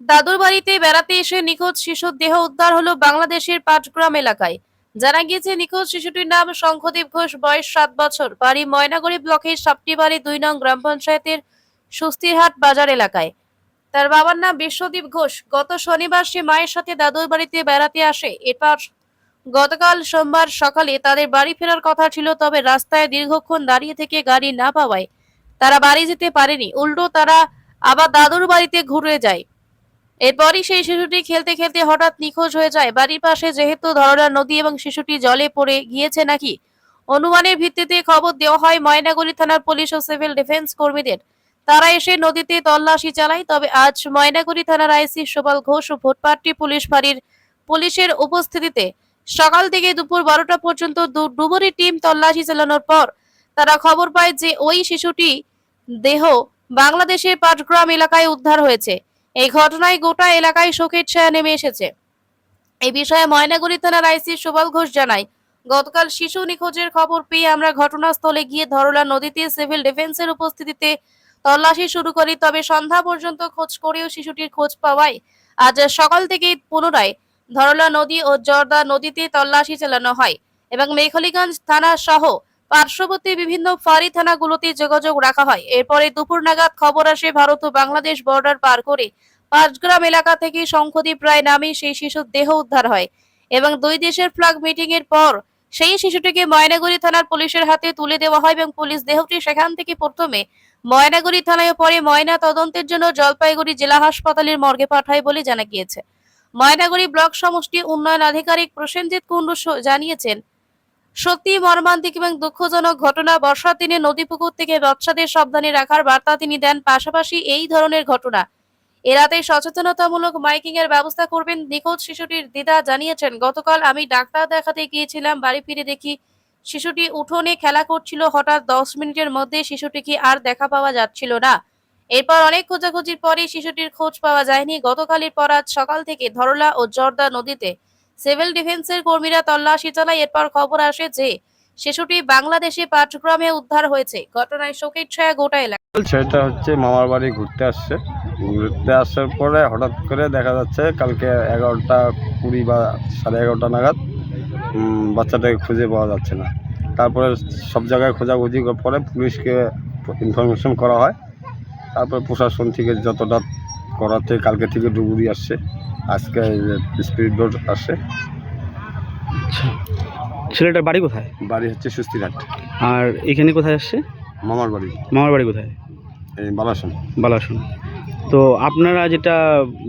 দাদুর বাড়িতে বেড়াতে এসে নিখোঁজ শিশুর দেহ উদ্ধার হলো বাংলাদেশের পাটগ্রাম এলাকায়। জানা গিয়েছে, নিখোঁজ শিশুটির নাম শঙ্খদীপ ঘোষ, বয়স সাত বছর। বাড়ি ময়নাগড়ি ব্লকের সাপটিবাড়ি দুই নং গ্রাম পঞ্চায়েতের সুস্তিরহাট বাজার এলাকায়। তার বাবার নাম বিশ্বদীপ ঘোষ। গত শনিবার সে মায়ের সাথে দাদুর বাড়িতে বেড়াতে আসে। এরপর গতকাল সোমবার সকালে তাদের বাড়ি ফেরার কথা ছিল, তবে রাস্তায় দীর্ঘক্ষণ দাঁড়িয়ে থেকে গাড়ি না পাওয়ায় তারা বাড়ি যেতে পারেনি। উল্টো তারা আবার দাদুর বাড়িতে ঘুরে যায়। এরপরই সেই শিশুটি খেলতে খেলতে হঠাৎ নিখোঁজ হয়ে যায়। বাড়ির পাশে যেহেতু ধরলা নদী এবং শিশুটি জলে পড়ে গিয়েছে নাকি? অনুমানের ভিত্তিতে খবর দেওয়া হয়, ময়নাগুড়ি থানার পুলিশ ও সিভিল ডিফেন্স কর্মীদের। তারা এসে নদীতে তল্লাশি চালায়, তবে আজ ময়নাগুড়ি থানার আইসি সুবল ঘোষ ও ভোটপাট্টি পুলিশ ফাঁড়ির পুলিশের উপস্থিতিতে সকাল থেকে দুপুর বারোটা পর্যন্ত ডুবুরি টিম তল্লাশি চালানোর পর তারা খবর পায় যে ওই শিশুটি দেহ বাংলাদেশের পাটগ্রাম এলাকায় উদ্ধার হয়েছে। এই ঘটনায় গোটা এলাকায় শোকের ছায়া নেমে এসেছে। এই বিষয়ে ময়নাগুড়ি থানার আইসি সুবল ঘোষ জানায়, গতকাল শিশু নিখোঁজের খবর পেয়ে আমরা ঘটনাস্থলে গিয়ে ধরলা নদীতে সিভিল ডিফেন্সের উপস্থিতিতে তল্লাশি শুরু করি, তবে সন্ধ্যা পর্যন্ত খোঁজ করেও শিশুটির খোঁজ পাওয়ায় আজ সকাল থেকেই পুনরায় ধরলা নদী ও জর্দা নদীতে তল্লাশি চালানো হয় এবং মেখলিগঞ্জ থানা সহ পার্শ্ববর্তী বিভিন্ন ফাঁড়ি থানাগুলোতে যোগাযোগ রাখা হয়। এরপরে দুপুর নাগাদ খবর আসে ভারত ও বাংলাদেশ বর্ডার পার করে পাঁচগ্রাম এলাকা থেকে শঙ্খদ্বীপ প্রায় নামে সেই শিশুর দেহ উদ্ধার হয় এবং দুই দেশের ফ্ল্যাগ মিটিং এর পর সেই শিশুটিকে ময়নাগুড়ি থানার পুলিশের হাতে তুলে দেওয়া হয় এবং পুলিশ দেহটি সেখান থেকে প্রথমে ময়নাগুড়ি থানায় পরে ময়না তদন্তের জন্য জলপাইগুড়ি জেলা হাসপাতালের মর্গে পাঠায় বলে জানা গিয়েছে। ময়নাগুড়ি ব্লক সমষ্টি উন্নয়ন আধিকারিক প্রসেনজিৎ কুণ্ডু জানিয়েছেন সত্যি মর্মান্তিক এবং দুঃখজনক ঘটনা। বর্ষার দিনে নদী পুকুর থেকে বাচ্চাদের সাবধানে রাখার বার্তা তিনি দেন পাশাপাশি এই ধরনের ঘটনা। এড়াতে সচেতনতামূলক মাইকিং এর ব্যবস্থা করবেন নিখোঁজ শিশুটির দিদা জানিয়েছেন, গতকাল আমি ডাক্তার দেখাতে গিয়েছিলাম, বাড়ি ফিরে দেখি শিশুটি উঠোনে খেলা করছিল, হঠাৎ দশ মিনিটের মধ্যে শিশুটিকে আর দেখা পাওয়া যাচ্ছিল না। এরপর অনেক খোঁজাখুঁজির পরে শিশুটির খোঁজ পাওয়া যায়নি। গতকালের পর আজ সকাল থেকে ধরলা ও জর্দা নদীতে সিভিল ডিফেন্সের কর্মীরা তল্লাশি চালায়। এরপর খবর আসে যে, শিশুটি বাংলাদেশে পাটগ্রামে উদ্ধার হয়েছে। ঘটনায় শোকের ছায়া গোটা এলাকা। সেটা হচ্ছে মামার বাড়ি ঘুরতে আসছে। ঘুরতে আসার পরে হঠাৎ করে দেখা যাচ্ছে কালকে এগারোটা কুড়ি বা সাড়ে এগারোটা নাগাদ বাচ্চাটাকে খুঁজে পাওয়া যাচ্ছে না। তারপরে সব জায়গায় খোঁজাখুঁজি পরে পুলিশকে ইনফরমেশন করা হয়। তারপরে প্রশাসন থেকে যতটা করাতে কালকে থেকে ডুবুরি আসছে। আজকে স্পিড বোট আসছে ছেলেটার বাড়ি কোথায়? বাড়ি হচ্ছে সুস্থিরহাট আর এখানে কোথায় আসছে? মামার বাড়ি। মামার বাড়ি কোথায়? বালাসন। বালাসন। তো আপনারা যেটা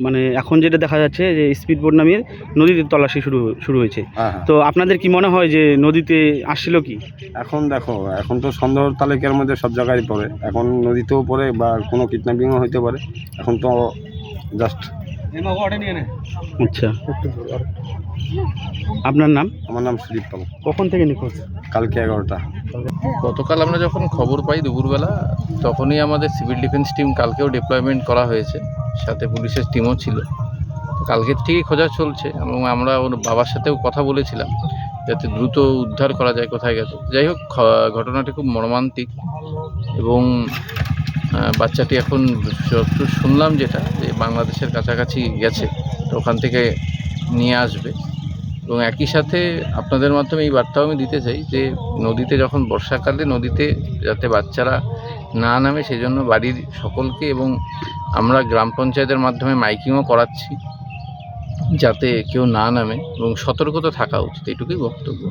মানে এখন যেটা দেখা যাচ্ছে যে স্পিড বোট নামিয়ে নদীতে তল্লাশি শুরু শুরু হয়েছে। হ্যাঁ হ্যাঁ। তো আপনাদের কি মনে হয় যে নদীতে আসছিল কি? এখন দেখো এখন তো সন্দেহ তালিকার মধ্যে সব জায়গায় পড়ে। এখন নদীতেও পড়ে বা কোনো কিডন্যাপিংও হইতে পারে। এখন তো জাস্ট আচ্ছা। আপনার নাম? আমার নাম সুদীপ পাল। কখন থেকে নিখোঁজ? কালকে এগারোটা। গতকাল আমরা যখন খবর পাই দুপুরবেলা তখনই আমাদের সিভিল ডিফেন্স টিম কালকেও ডিপ্লয়মেন্ট করা হয়েছে। সাথে পুলিশের টিমও ছিল। কালকের থেকেই খোঁজা চলছে এবং আমরা ওর বাবার সাথেও কথা বলেছিলাম যাতে দ্রুত উদ্ধার করা যায় কোথায় গেছে। যাই হোক ঘটনাটি খুব মর্মান্তিক এবং বাচ্চাটি এখন শুনলাম যেটা, যে বাংলাদেশের কাছাকাছি গেছে, তো ওখান থেকে নিয়ে আসবে। এবং একই সাথে আপনাদের মাধ্যমে এই বার্তাও আমি দিতে চাই যে, নদীতে যখন বর্ষাকালে নদীতে যাতে বাচ্চারা না নামে সেই জন্য বাড়ির সকলকে এবং আমরা গ্রাম পঞ্চায়েতের মাধ্যমে মাইকিংও করাচ্ছি যাতে কেউ না নামে এবং সতর্কতা থাকা উচিত, এটুকুই বক্তব্য।